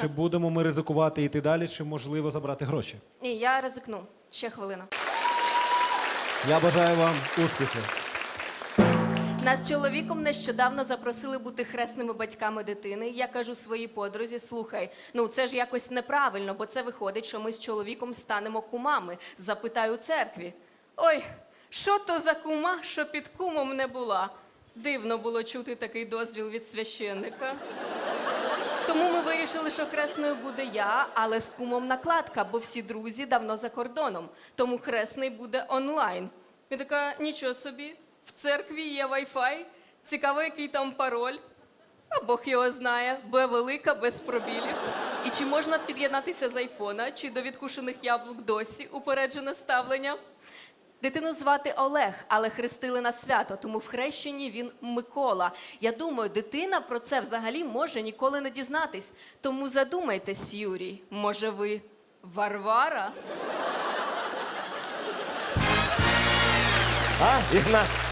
Чи будемо ми ризикувати йти далі, чи можливо забрати гроші? Ні, я ризикну. Ще хвилина. Я бажаю вам успіху. Нас з чоловіком нещодавно запросили бути хресними батьками дитини. Я кажу своїй подрузі: слухай, ну це ж якось неправильно, бо це виходить, що ми з чоловіком станемо кумами. Запитаю церкві. Ой, що то за кума, що під кумом не була? Дивно було чути такий дозвіл від священника. Тому ми вирішили, що хресною буде я, але з кумом накладка, бо всі друзі давно за кордоном. Тому хресний буде онлайн. Я така, нічого собі, в церкві є Wi-Fi, цікаво, який там пароль. А Бог його знає, Б велика, без пробілів. І чи можна під'єднатися з айфона, чи до відкушених яблук досі упереджене ставлення? Дитину звати Олег, але хрестили на свято, тому в хрещенні він Микола. Я думаю, дитина про це взагалі може ніколи не дізнатись. Тому задумайтесь, Юрій, може ви Варвара? А, Ігнат?